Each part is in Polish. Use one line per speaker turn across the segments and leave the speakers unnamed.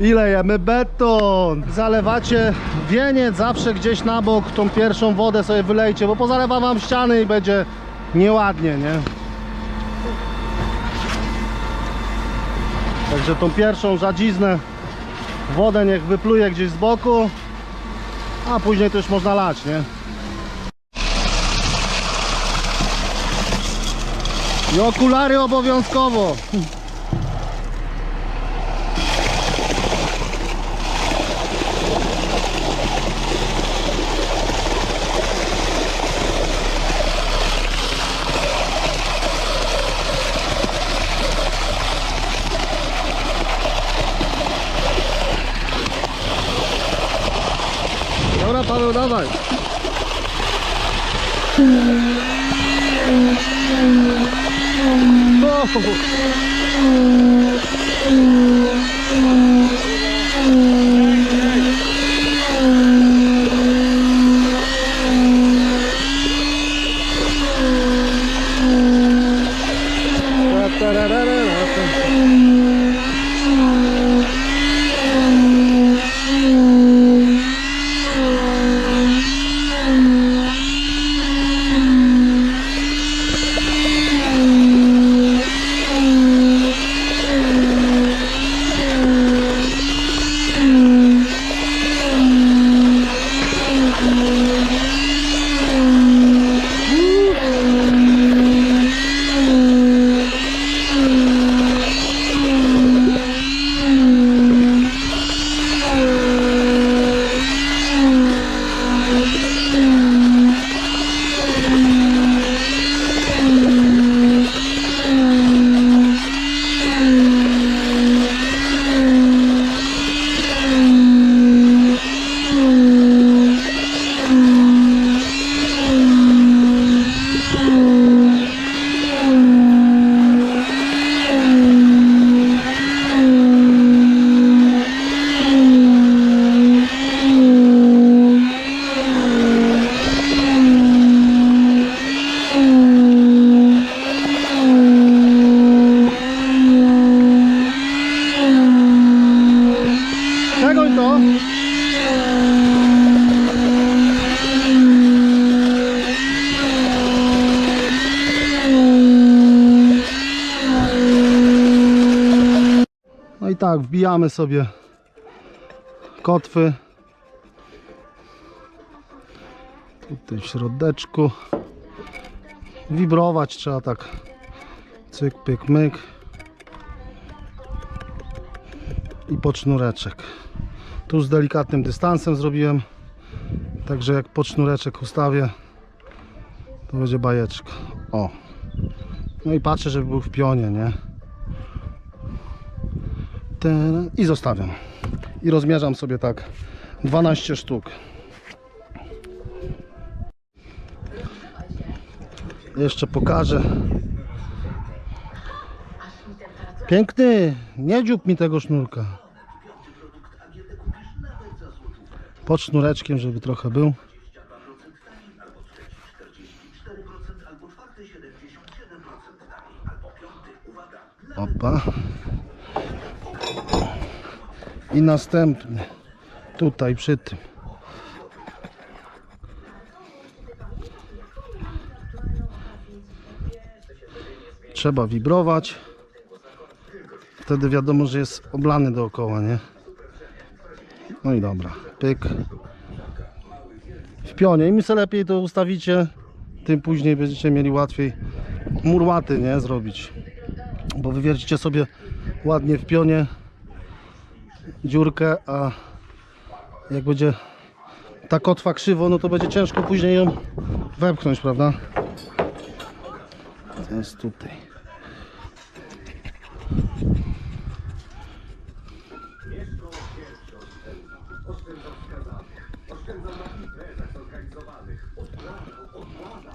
I lejemy beton. Zalewacie wieniec zawsze gdzieś na bok, tą pierwszą wodę sobie wylejcie, bo pozalewa wam ściany i będzie nieładnie, nie? Także tą pierwszą rzadziznę wodę niech wypluje gdzieś z boku, a później to już można lać, nie? I okulary obowiązkowo. Dobra Paweł, dawaj. O! To? No i tak, wbijamy sobie kotwy. Tutaj w środeczku. Wibrować trzeba tak. Cyk, pyk, myk. I pod sznureczek. Tu z delikatnym dystansem zrobiłem. Także jak pod sznureczek ustawię, to będzie bajeczka. O. No i patrzę, żeby był w pionie, nie? I zostawiam. I rozmierzam sobie tak 12 sztuk. Jeszcze pokażę. Piękny, nie dziób mi tego sznurka. Pod sznureczkiem, żeby trochę był. Opa. I następny. Tutaj przy tym. Trzeba wibrować. Wtedy wiadomo, że jest oblany dookoła, nie? No i dobra, pyk. W pionie. Im sobie lepiej to ustawicie, tym później będziecie mieli łatwiej murłaty, nie? Zrobić. Bo wywiercicie sobie ładnie w pionie dziurkę, a jak będzie ta kotwa krzywo, no to będzie ciężko później ją wepchnąć, prawda? To jest tutaj.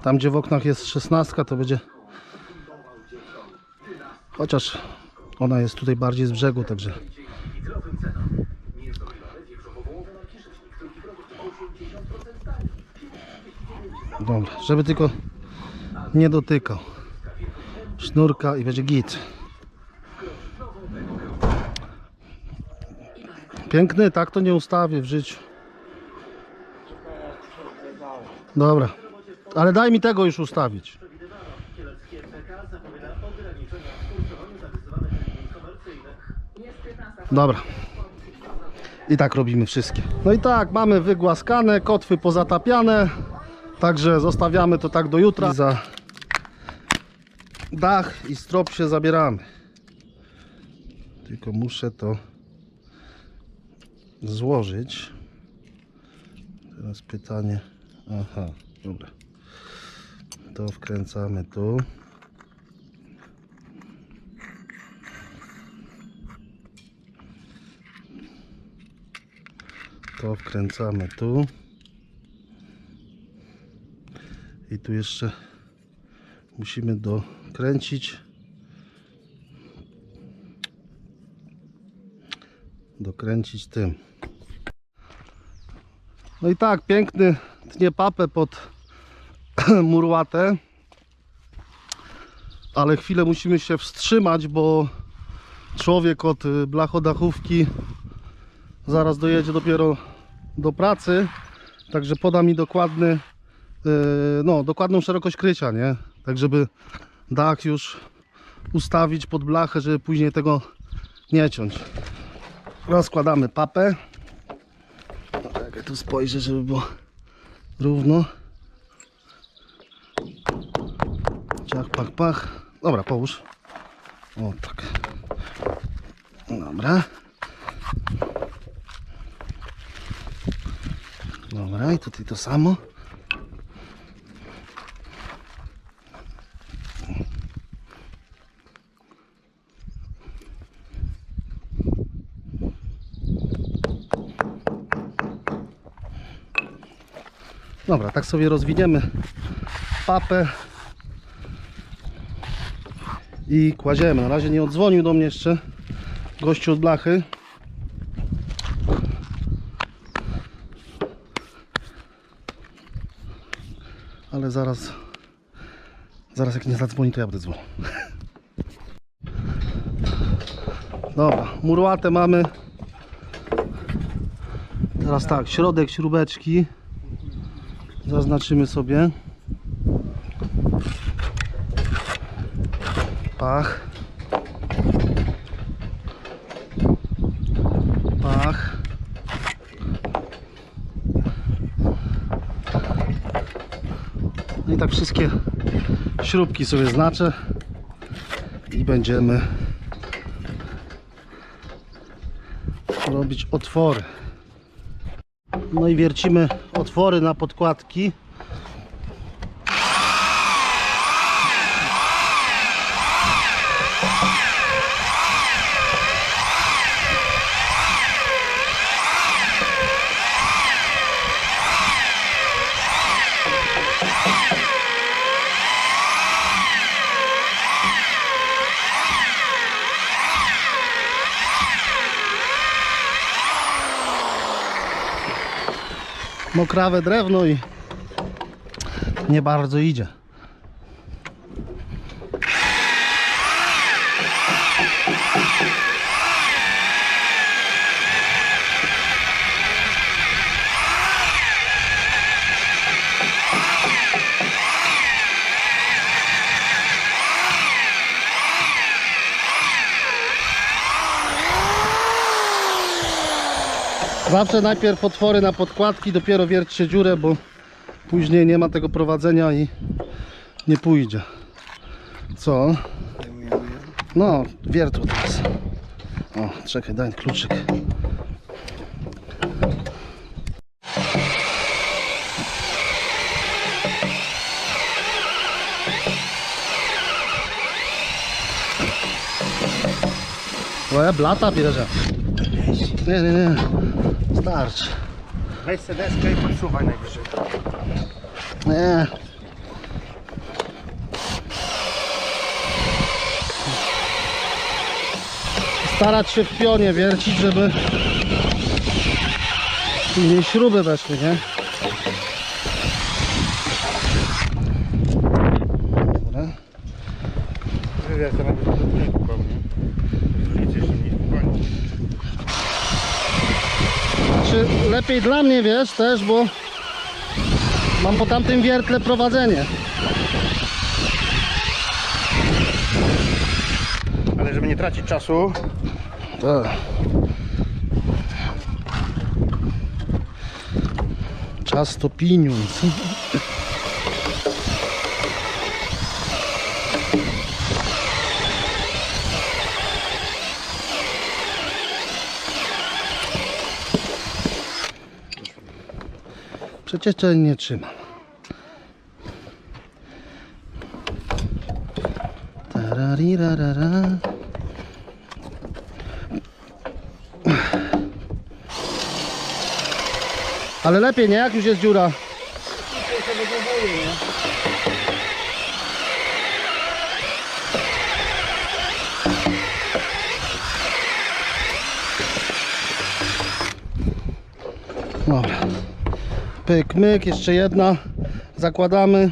Tam gdzie w oknach jest szesnastka to będzie Chociaż ona jest tutaj bardziej z brzegu, także Dobra, żeby tylko nie dotykał sznurka i będzie git. Piękny, tak to nie ustawię w życiu. Dobra. Ale daj mi tego już ustawić. Dobra. I tak robimy wszystkie. No i tak, mamy wygłaskane, kotwy pozatapiane. Także zostawiamy to tak do jutra. Za dach i strop się zabieramy. Tylko muszę to złożyć. Teraz pytanie. Aha, dobra. To wkręcamy tu. To wkręcamy tu. I tu jeszcze musimy dokręcić. Dokręcić tym. No i tak, piękny tnie papę pod murłatę. Ale chwilę musimy się wstrzymać, bo człowiek od y, blachodachówki zaraz dojedzie dopiero do pracy. Także poda mi dokładny, yy, no, dokładną szerokość krycia, nie? Tak, żeby dach już ustawić pod blachę, żeby później tego nie ciąć. Rozkładamy papę. Czekaj, tu spojrzę, żeby było równo. Pach, pach. Dobra, połóż. O, tak. Dobra. Dobra, i tutaj to samo. Dobra, tak sobie rozwiniemy papę i kładziemy. Na razie nie odzwonił do mnie jeszcze gościu od blachy. Ale zaraz zaraz jak nie zadzwoni to ja będę dzwonił. Dobra, murłatę mamy. Teraz tak, środek śrubeczki zaznaczymy sobie. Pach. Pach. No i tak wszystkie śrubki sobie znaczę i będziemy robić otwory. No i wiercimy otwory na podkładki. Mokrawe drewno i nie bardzo idzie. Zawsze najpierw otwory na podkładki, dopiero wierćcie dziurę, bo później nie ma tego prowadzenia i nie pójdzie. Co? No, wiertło teraz. O, czekaj, daj kluczyk. Twoja blata bierze. Nie, nie, nie. Starczy.
Weź deskę i podsuwaj najwyżej.
Nie. Starać się w pionie wiercić, żeby później śruby weszły, nie? Dobra.
Wywiad to do tego pewnie. Różnicy jeszcze nie spokojnie.
Znaczy lepiej dla mnie wiesz też, bo mam po tamtym wiertle prowadzenie.
Ale żeby nie tracić czasu,
Tak. Czas to pieniądz. Przecież nie trzymam. Tararirarara. Ale lepiej nie, jak już jest dziura. Dobra. Pyk, myk, jeszcze jedna. Zakładamy.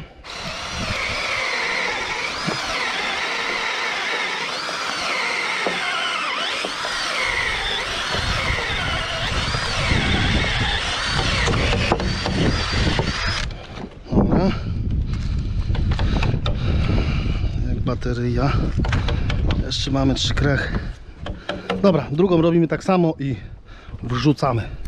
Dobra. Jak bateria. Jeszcze mamy trzy krechy. Dobra, drugą robimy tak samo i wrzucamy.